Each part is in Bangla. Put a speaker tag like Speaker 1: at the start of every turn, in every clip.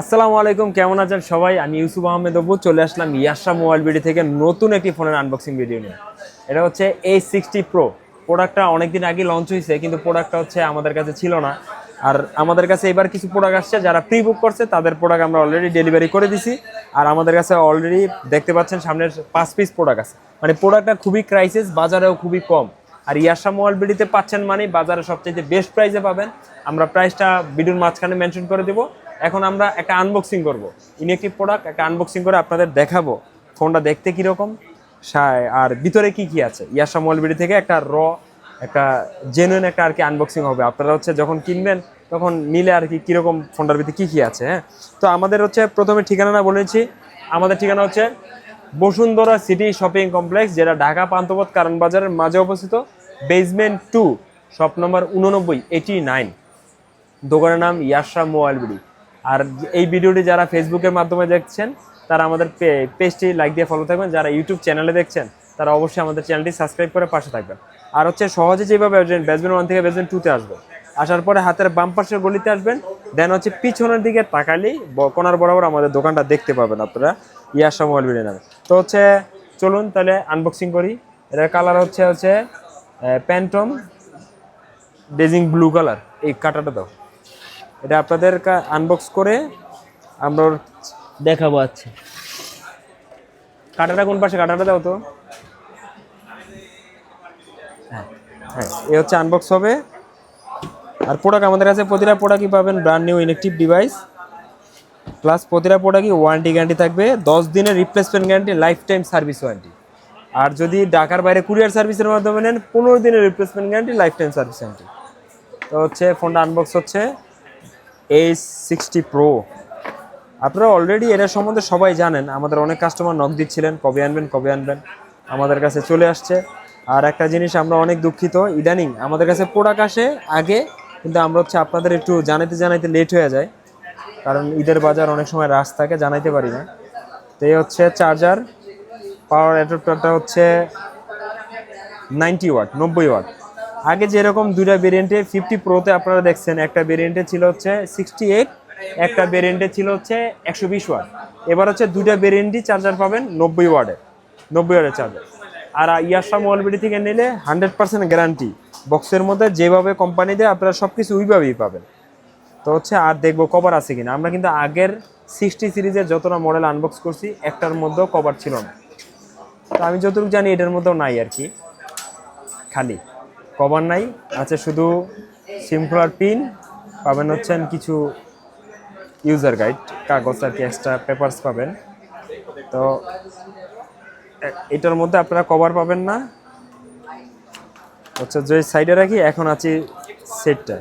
Speaker 1: আসসালামু আলাইকুম, কেমন আছেন সবাই? আমি ইউসুফ আহমেদ অবু, চলে আসলাম ইয়াসা মোবাইল ভিডিও থেকে নতুন একটি ফোনের আনবক্সিং ভিডিও নিয়ে। এটা হচ্ছে এ সিক্সটি প্রো প্রোডাক্টটা অনেকদিন আগে লঞ্চ হয়েছে, কিন্তু প্রোডাক্টটা হচ্ছে আমাদের কাছে ছিল না। আর আমাদের কাছে এবার কিছু প্রোডাক্ট আসছে, যারা প্রি বুক করছে, তাদের প্রোডাক্ট আমরা অলরেডি ডেলিভারি করে দিছি। আর আমাদের কাছে অলরেডি দেখতে পাচ্ছেন, সামনের পাঁচ পিস প্রোডাক্ট আছে। মানে প্রোডাক্টটা খুবই ক্রাইসিস বাজারেও খুবই কম। আর ইয়াসা মোবাইল বিডিতে পাচ্ছেন মানে বাজারে সবচেয়ে বেস্ট প্রাইসে পাবেন। আমরা প্রাইসটা ভিডিওর মাঝখানে মেনশন করে দেবো। এখন আমরা একটা আনবক্সিং করব। ইনেকটিভ প্রোডাক্ট একটা আনবক্সিং করে আপনাদের দেখাবো। ফোনটা দেখতে কীরকম? আর ভিতরে কি কি আছে? ইয়াসা মোবাইল বিডি থেকে একটা র একটা জেনুইন একটা আর কি আনবক্সিং হবে। আপনারা হচ্ছে যখন কিনবেন, তখন নিলে আর কি কীরকম ফোনটার ভিতরে কী কী আছে হ্যাঁ? তো আমাদের হচ্ছে প্রথমে ঠিকানাটা বলেছি আমাদের ঠিকানা হচ্ছে বসুন্ধরা সিটি শপিং কমপ্লেক্স, যেটা ঢাকা পান্তপথ কারণ বাজারের মাঝে অবস্থিত। বেসমেন্ট টু শপ নম্বর উননব্বই এইটি নাইন দোকানের নাম ইয়াশা মোবাইল বিডি আর এই ভিডিওটি যারা ফেসবুকের মাধ্যমে দেখছেন, তারা আমাদের পেজটি লাইক দিয়ে ফলো থাকবেন। যারা ইউটিউব চ্যানেলে দেখছেন, তারা অবশ্যই আমাদের চ্যানেলটি সাবস্ক্রাইব করে পাশে থাকবেন। আর হচ্ছে সহজে যেভাবে আসবেন বেসমেন্ট ওয়ান থেকে বেসমেন্ট টুতে আসবেন, আসার পরে হাতের বাম পাশের গলিতে আসবেন দেন হচ্ছে পিছনের দিকে তাকালেই কোনার বরাবর আমাদের দোকানটা দেখতে পাবেন আপনারা ইয়াশা মোবাইল বিডি নামে। তো হচ্ছে চলুন তাহলে আনবক্সিং করি। এটার কালার হচ্ছে হচ্ছে প্যান্টম ডেজিং ব্লু কালার এই কাটাটা দাও। এটা আপনাদের আনবক্স করে আমরা দেখাবো আচ্ছা কাটাটা কোন পাশে? কাটাটা দাও তো। হ্যাঁ হ্যাঁ এ হচ্ছে আনবক্স হবে। আর প্রোডাক্ট আমাদের কাছে প্রতিটা প্রোডাক্টই পাবেন brand new electric device plus প্রতিটা প্রোডাক্টই ওয়ারেন্টি গ্যারান্টি থাকবে। দশ দিনের replacement guarantee lifetime service warranty আর যদি ঢাকার বাইরে কুরিয়ার সার্ভিসের মাধ্যমে নেন, পনেরো দিনের replacement guarantee lifetime service warranty তো হচ্ছে ফোনটা আনবক্স হচ্ছে এ সিক্সটি প্রো আপনারা অলরেডি এটার সম্বন্ধে সবাই জানেন, আমাদের অনেক কাস্টমার নক দিচ্ছিলেন, কবে আনবেন কবে আনবেন, আমাদের কাছে চলে আসছে। আর একটা জিনিস, আমরা অনেক দুঃখিত, ইদানিং আমাদের কাছে প্রোডাক্ট আসে আগে, কিন্তু আমরা হচ্ছে আপনাদের একটু জানাইতে জানাইতে লেট হয়ে যায়, কারণ ঈদের বাজার অনেক সময় রাস থাকে, জানাইতে পারি না। তো এই হচ্ছে চার্জার পাওয়ার অ্যাডাপ্টারটা হচ্ছে নাইনটি ওয়াট নব্বই ওয়াট আগে যেরকম দুইটা ভেরিয়েন্টে ফিফটি প্রোতে আপনারা দেখছেন, একটা ভেরিয়েন্টে ছিল হচ্ছে সিক্সটি এইট একটা ভেরিয়েন্টে ছিল হচ্ছে একশো বিশ ওয়াট এবার হচ্ছে দুইটা ভেরিয়েন্টই চার্জার পাবেন নব্বই ওয়ার্ডের নব্বই ওয়ার্ডের চার্জার আর ইয়াসা মোবাইলবিডি থেকে নিলে হান্ড্রেড পার্সেন্ট গ্যারান্টি বক্সের মধ্যে যেভাবে কোম্পানি দেয়, আপনারা সব কিছু ওইভাবেই পাবেন। তো হচ্ছে আর দেখব কভার আছে কিনা। আমরা কিন্তু আগের সিক্সটি সিরিজের যতটা মডেল আনবক্স করছি, একটার মধ্যেও কভার ছিল না। তো আমি যতটুকু জানি এটার মধ্যেও নাই আর কি। খালি। কভার নাই, আছে শুধু সিম খোলার পিন, পাবেন হচ্ছেন কিছু ইউজার গাইড কাগজ আর কি এক্সট্রা পেপারস পাবেন। তো এটার মধ্যে আপনারা কভার পাবেন না। আচ্ছা যে সাইডে রাখি, এখন আছি সেটটা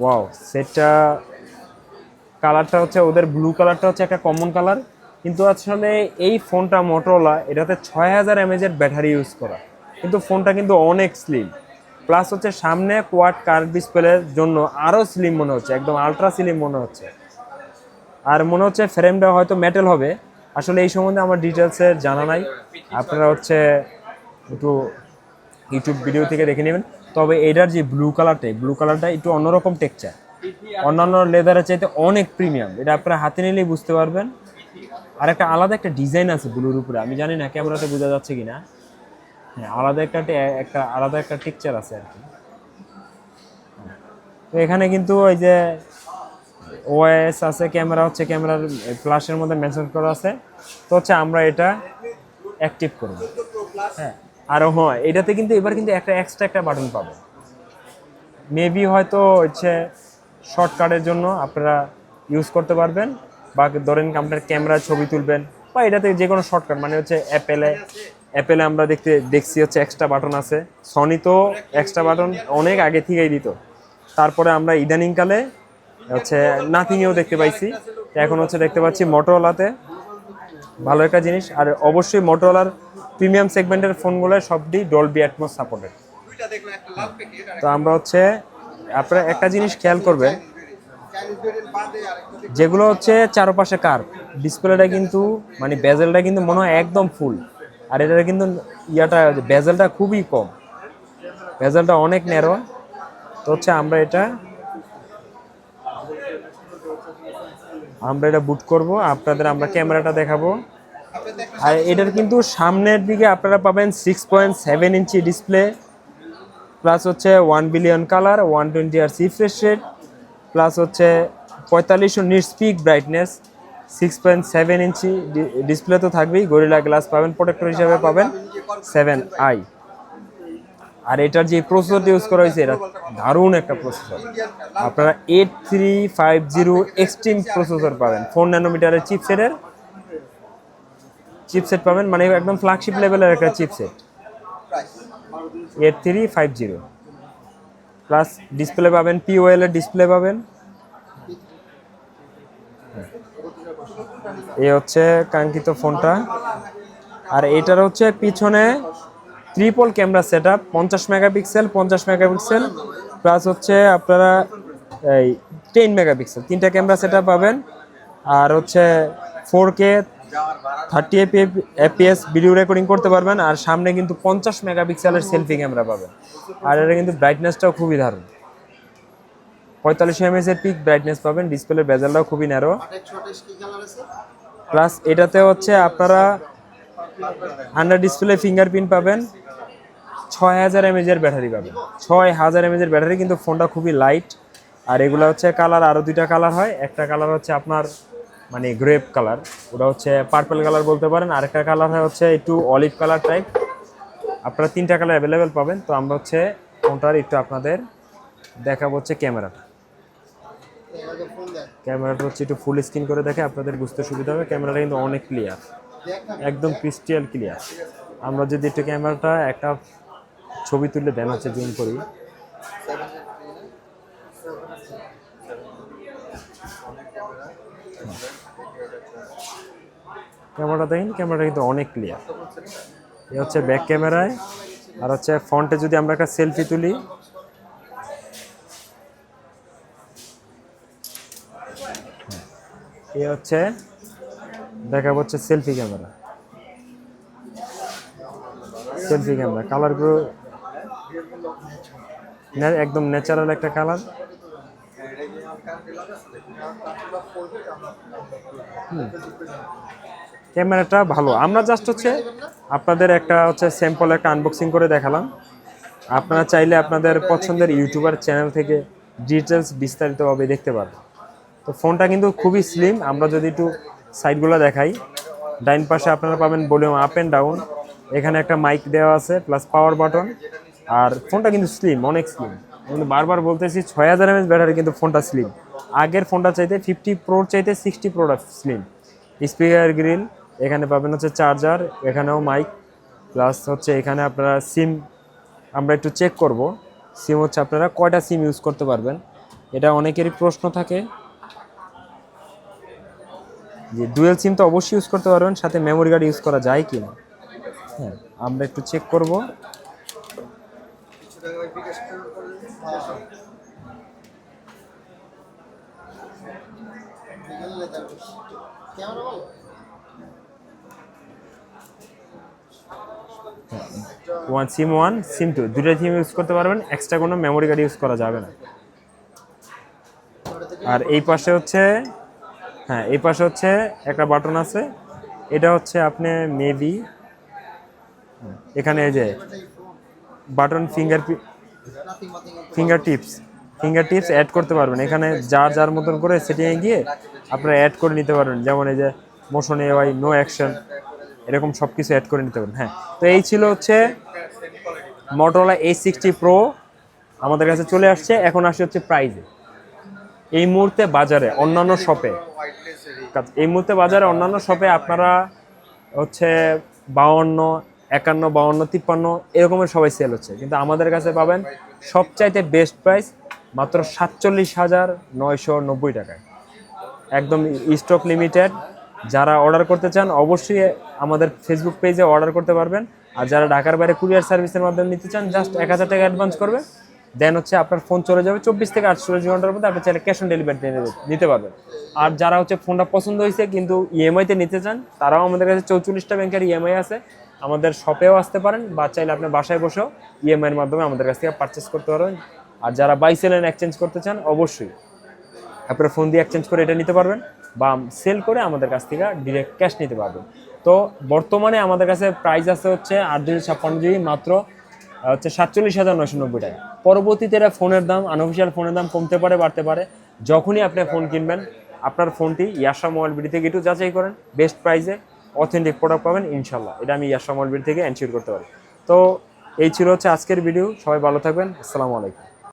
Speaker 1: ওয়াও সেটটা কালারটা হচ্ছে, ওদের ব্লু কালারটা হচ্ছে একটা কমন কালার কিন্তু আসলে এই ফোনটা মোটরোলা এটাতে ছয় হাজার এমএজের ব্যাটারি ইউজ করা। কিন্তু ফোনটা কিন্তু অনেক স্লিম প্লাস হচ্ছে সামনে কোয়াড কার ডিসপ্লের জন্য আরও স্লিম মনে হচ্ছে, একদম আলট্রা স্লিম মনে হচ্ছে। আর মনে হচ্ছে ফ্রেমটা হয়তো মেটেল হবে। আসলে এই সম্বন্ধে আমার ডিটেলসে জানা নাই। আপনারা হচ্ছে একটু ইউটিউব ভিডিও থেকে দেখে নেবেন। তবে এটার যে ব্লু কালারটা ব্লু কালারটা একটু অন্যরকম টেক্সচার অন্যান্য লেদারের চাইতে অনেক প্রিমিয়াম এটা আপনারা হাতে নিলেই বুঝতে পারবেন। আর একটা আলাদা একটা ডিজাইন আছে ব্লুর উপরে। আমি জানি না ক্যামেরাতে বোঝা যাচ্ছে কিনা। হ্যাঁ আলাদা একটা একটা, আলাদা একটা টেক্সচার আছে আর কি। তো এখানে কিন্তু ওই যে ওএস আছে ক্যামেরা হচ্ছে ক্যামেরার ফ্ল্যাশের মধ্যে মেনশন করা আছে। তো হচ্ছে আমরা এটা অ্যাক্টিভ করব। হ্যাঁ আর হ্যাঁ। এটাতে কিন্তু এবার কিন্তু একটা এক্সট্রা একটা বাটন পাবো। মেবি হয়তো হচ্ছে শর্টকাটের জন্য আপনারা ইউজ করতে পারবেন। বা ধরেন আপনার ক্যামেরা ছবি তুলবেন বা এটাতে যে কোনো শর্টকাট মানে হচ্ছে অ্যাপেলে অ্যাপেলে আমরা দেখতে, দেখছি হচ্ছে এক্সট্রা বাটন আছে। সনি তো এক্সট্রা বাটন অনেক আগে থেকেই দিত। তারপরে আমরা ইদানিংকালে হচ্ছে নাথিংয়েও দেখতে পাইছি। এখন হচ্ছে দেখতে পাচ্ছি মোটরওয়ালাতে ভালো একটা জিনিস। আর অবশ্যই মোটরওয়ালার প্রিমিয়াম সেগমেন্টের ফোনগুলো সবটি ডলবি অ্যাটমস সাপোর্টেড তো আমরা হচ্ছে আপনারা একটা জিনিস খেয়াল করবেন, যেগুলো হচ্ছে চারপাশে কার। ডিসপ্লেটা কিন্তু মানে বেজেলটা কিন্তু মনে হয় একদম ফুল। আর এটার কিন্তু ইয়াটা, বেজেলটা খুবই কম। ভেজালটা অনেক ন্যারো তো হচ্ছে আমরা এটা আমরা এটা বুট করব। আপনাদের, আমরা ক্যামেরাটা দেখাবো। আর এটার কিন্তু সামনের দিকে আপনারা পাবেন six point seven inch display plus হচ্ছে one billion colour one twenty আর সিফ্রেশ রেট প্লাস হচ্ছে পঁয়তাল্লিশশো nit peak brightness six point seven inch display তো থাকবেই গরিলা গ্লাস পাবেন প্রোটেক্টর হিসাবে পাবেন সেভেন আই আর এটার যে প্রসেসরটা ইউজ করা হয়েছে, এটা দারুণ একটা প্রসেসর আপনারা eight three five zero extreme processor পাবেন ফোর ন্যানোমিটারের চিপসেটের চিপসেট পাবেন মানে একদম ফ্ল্যাগশিপ লেভেলের একটা chipset eight three five zero. Plus display পাবেন পিওএল এর ডিসপ্লে পাবেন। এই হচ্ছে কাঙ্ক্ষিত ফোনটা। আর এটার হচ্ছে পিছনে ট্রিপল ক্যামেরা সেট আপ পঞ্চাশ মেগাপিক্সেল পঞ্চাশ মেগাপিক্সেল প্লাস হচ্ছে আপনারা এই টেন মেগাপিক্সেল তিনটা ক্যামেরা সেট পাবেন। আর হচ্ছে four K thirty FPS video recording করতে পারবেন, আর সামনে কিন্তু পঞ্চাশ মেগাপিক্সেলের সেলফি ক্যামেরা পাবেন। আর এটা কিন্তু ব্রাইটনেসটাও খুবই দারুণ। পঁয়তাল্লিশ এমএস এর পিক ব্রাইটনেস পাবেন ডিসপ্লের বেজালটাও খুবই ন্যারো প্লাস এটাতে হচ্ছে আপনারা আন্ডার ডিসপ্লে ফিঙ্গারপ্রিন্ট পাবেন, ছয় হাজার এমএজ এর ব্যাটারি পাবেন। ছয় হাজার এমএজ এর ব্যাটারি কিন্তু ফোনটা খুবই লাইট আর এগুলো হচ্ছে কালার আরও দুইটা কালার হয়। একটা কালার হচ্ছে আপনার মানে গ্রেপ কালার ওটা হচ্ছে পার্পল কালার বলতে পারেন, আরেকটা কালার হচ্ছে একটু অলিভ কালার টাইপ আপনারা তিনটা কালার অ্যাভেলেবেল পাবেন, তো আমরা হচ্ছে ফোনটার একটু আপনাদের দেখাবো হচ্ছে ক্যামেরাটা। ক্যামেরাটা হচ্ছে একটু ফুল স্ক্রিন করে দেখে আপনাদের বুঝতে সুবিধা হবে, ক্যামেরাটা কিন্তু অনেক ক্লিয়ার একদম ক্রিস্টিয়াল ক্লিয়ার আমরা যদি একটু ক্যামেরাটা একটা ছবি তুলে দেন হচ্ছে জুম করি। ক্যামেরাটা দেখেন, ক্যামেরাটা কিন্তু অনেক ক্লিয়ার এ হচ্ছে ব্যাক ক্যামেরায়, আর হচ্ছে ফ্রন্টে যদি আমরা একটা সেলফি তুলি। এ হচ্ছে দেখা হচ্ছে সেলফি ক্যামেরা। সেলফি ক্যামেরা কালারগুলো একদম ন্যাচারাল একটা কালার ক্যামেরাটা ভালো। আমরা জাস্ট হচ্ছে আপনাদের একটা হচ্ছে স্যাম্পল একটা আনবক্সিং করে দেখালাম। আপনারা চাইলে আপনাদের পছন্দের ইউটিউবার চ্যানেল থেকে ডিটেলস বিস্তারিতভাবে দেখতে পারবেন। তো ফোনটা কিন্তু খুবই স্লিম আমরা যদি একটু সাইডগুলো দেখাই। ডাইন পাশে আপনারা পাবেন ভলিউম আপ অ্যান্ড ডাউন এখানে একটা মাইক দেওয়া আছে প্লাস পাওয়ার বাটন আর ফোনটা কিন্তু স্লিম অনেক স্লিম কিন্তু বারবার বলতেছি ছয় হাজার এমএস ব্যাটারি কিন্তু ফোনটা স্লিম আগের ফোনটা চাইতে ফিফটি প্রোর চাইতে সিক্সটি প্রোটা স্লিম স্পিকার গ্রিল এখানে পাবেন হচ্ছে চার্জার এখানেও মাইক প্লাস হচ্ছে এখানে আপনারা সিম আমরা একটু চেক করব। সিম হচ্ছে আপনারা কয়টা সিম ইউজ করতে পারবেন? এটা অনেকেরই প্রশ্ন থাকে। যে ডুয়েল সিম তো অবশ্যই ইউজ করতে পারবেন, সাথে মেমোরি কার্ড ইউজ করা যায় কি না হ্যাঁ আমরা একটু চেক করব। One SIM one SIM two দুটো সিম ইউজ করতে পারবেন এক্সট্রা কোনো মেমোরি কার্ড ইউজ করা যাবে না। আর এই পাশে হচ্ছে হ্যাঁ এই পাশে হচ্ছে একটা বাটন আছে। এটা হচ্ছে আপনি মেবি এখানে এই যে button finger fingertips fingertips add করতে পারবেন। এখানে যার যার মতন করে সেটিংয়ে গিয়ে আপনারা অ্যাড করে নিতে পারবেন। যেমন এই যে motion A Y no action এরকম সব কিছু অ্যাড করে নিতে পারবেন হ্যাঁ। তো এই ছিল হচ্ছে মোটরলা এই সিক্সটি প্রো আমাদের কাছে চলে আসছে। এখন আসছে হচ্ছে প্রাইজে এই মুহূর্তে বাজারে, অন্যান্য শপে এই মুহূর্তে বাজারে, অন্যান্য শপে আপনারা হচ্ছে বাউন্ন, একান্ন, বাউন্ন, তিপ্পান্ন, এরকমের সবাই সেল হচ্ছে। কিন্তু আমাদের কাছে পাবেন সবচাইতে বেস্ট প্রাইস মাত্র সাতচল্লিশ হাজার নয়শো নব্বই টাকায়। একদম স্টক লিমিটেড যারা অর্ডার করতে চান, অবশ্যই আমাদের ফেসবুক পেজে অর্ডার করতে পারবেন। আর যারা ঢাকার বাইরে কুরিয়ার সার্ভিসের মাধ্যমে নিতে চান জাস্ট এক হাজার টাকা অ্যাডভান্স করবে। দেন হচ্ছে আপনার ফোন চলে যাবে চব্বিশ থেকে আটচল্লিশ ঘণ্টার মধ্যে, আপনি চাইলে ক্যাশ অন ডেলিভারি নিতে পারবেন আর যারা হচ্ছে ফোনটা পছন্দ হয়েছে, কিন্তু ইএমআইতে নিতে চান, তারাও আমাদের কাছে চৌচল্লিশটা ব্যাংকের ইএমআই আছে। আমাদের শপেও আসতে পারেন, বা চাইলে আপনি বাসায় বসেও ইএমআইয়ের মাধ্যমে আমাদের কাছ থেকে পারচেস করতে পারবেন। আর যারা বাই সেলেন এক্সচেঞ্জ করতে চান, অবশ্যই। আপনার ফোন দিয়ে এক্সচেঞ্জ করে এটা নিতে পারবেন বা সেল করে আমাদের কাছ থেকে ডিরেক্ট ক্যাশ নিতে পারবেন। তো বর্তমানে আমাদের কাছে প্রাইস আছে হচ্ছে আট দুশো ছাপ্পান্ন জিবি মাত্র হচ্ছে সাতচল্লিশ হাজার নয়শো নব্বই টাকা। পরবর্তীতে এরা ফোনের দাম আনঅফিসিয়াল ফোনের দাম কমতে পারে, বাড়তে পারে। যখনই আপনি ফোন কিনবেন, আপনার ফোনটি ইয়াসা মোবাইল বিডি থেকে একটু যাচাই করেন বেস্ট প্রাইসে অথেন্টিক প্রোডাক্ট পাবেন ইনশাল্লাহ এটা আমি ইয়াসা মোবাইল বিডি থেকে এনশিওর করতে পারি। তো এই ছিল হচ্ছে আজকের ভিডিও সবাই ভালো থাকবেন। আসসালামু আলাইকুম।